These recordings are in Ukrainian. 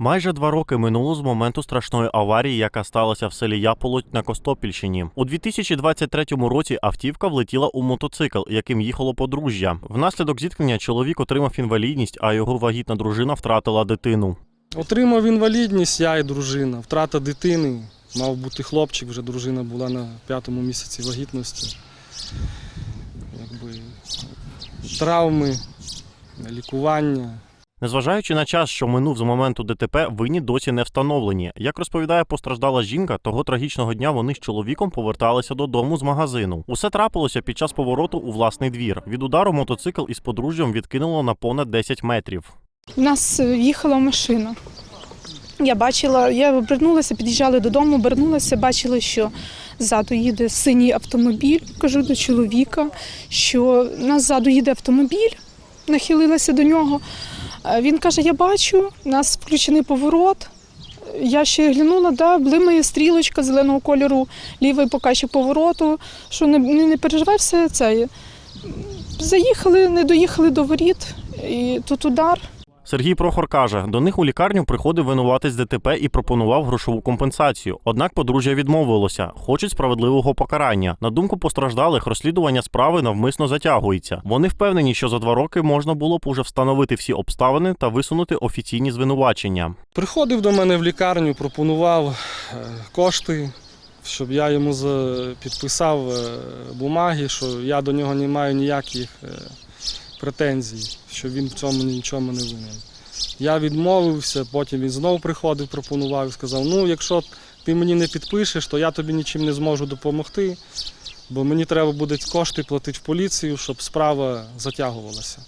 Майже два роки минуло з моменту страшної аварії, яка сталася в селі Яполоть на Костопільщині. У 2023 році автівка влетіла у мотоцикл, яким їхало подружжя. Внаслідок зіткнення чоловік отримав інвалідність, а його вагітна дружина втратила дитину. Отримав інвалідність, я і дружина. Втрата дитини. Мав бути хлопчик, вже дружина була на п'ятому місяці вагітності. Якби, травми, лікування. Незважаючи на час, що минув з моменту ДТП, винні досі не встановлені. Як розповідає постраждала жінка, того трагічного дня вони з чоловіком поверталися додому з магазину. Усе трапилося під час повороту у власний двір. Від удару мотоцикл із подружжям відкинуло на понад 10 метрів. У нас е, їхала машина. Я бачила, я обернулася, під'їжджали додому, обернулася, бачила, що ззаду їде синій автомобіль. Кажу до чоловіка, що нас ззаду їде автомобіль, нахилилася до нього. Е, Він каже: Я бачу, у нас включений поворот. Я ще глянула, да, блимає стрілочка зеленого кольору, лівий покаче повороту, що не, не переживай все це. Заїхали, не доїхали до воріт, і тут удар. Сергій Прохор каже, до них у лікарню приходив винуватець ДТП і пропонував грошову компенсацію. Однак подружжя відмовилося, хочуть справедливого покарання. На думку постраждалих, розслідування справи навмисно затягується. Вони впевнені, що за два роки можна було б уже встановити всі обставини та висунути офіційні звинувачення. Приходив до мене в лікарню, пропонував е, кошти, щоб я йому підписав е, бумаги, що я до нього не маю ніяких е, претензій, що він в цьому нічому не винен. Я відмовився, потім він знову приходив, пропонував і сказав: ну, якщо ти мені не підпишеш, то я тобі нічим не зможу допомогти, бо мені треба буде кошти платити в поліцію, щоб справа затягувалася.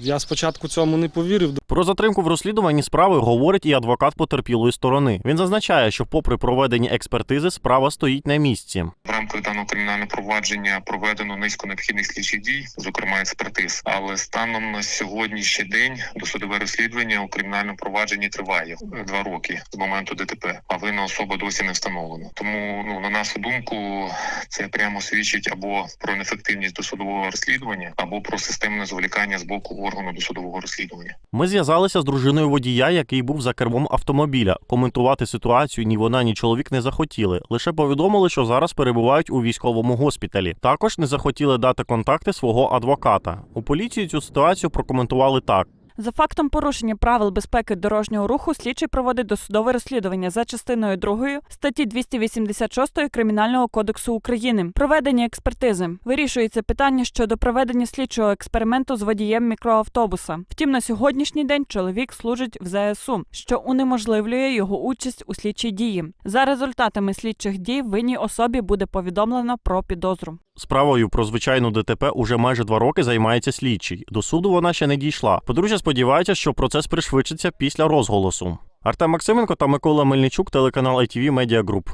Я спочатку цьому не повірив, Про затримку в розслідуванні справи говорить і адвокат потерпілої сторони. Він зазначає, що, попри проведені експертизи, справа стоїть на місці. В рамках даного кримінального провадження проведено низку необхідних слідчих дій, зокрема експертиз. Але станом на сьогоднішній день досудове розслідування у кримінальному провадженні триває два роки з моменту ДТП, а винна особа досі не встановлена. Тому, ну на нашу думку, це прямо свідчить або про неефективність досудового розслідування, або про системне зволікання з боку органу досудового розслідування. Ми зв'язалися з дружиною водія, який був за кермом автомобіля. Коментувати ситуацію ні вона, ні чоловік не захотіли. Лише повідомили, що зараз перебувають у військовому госпіталі. Також не захотіли дати контакти свого адвоката. У поліції цю ситуацію прокоментували так. За фактом порушення правил безпеки дорожнього руху слідчий проводить досудове розслідування за частиною 2 статті 286 Кримінального кодексу України. Проведення експертизи вирішується питання щодо проведення слідчого експерименту з водієм мікроавтобуса. Втім, на сьогоднішній день чоловік служить в ЗСУ, що унеможливлює його участь у слідчій дії. За результатами слідчих дій винній особі буде повідомлено про підозру. Справою про звичайну ДТП уже майже два роки займається слідчий. До суду вона ще не дійшла. Подружжя сподівається, що процес пришвидшиться після розголосу. Артем Максименко та Микола Мельничук, телеканал ITV Media Group.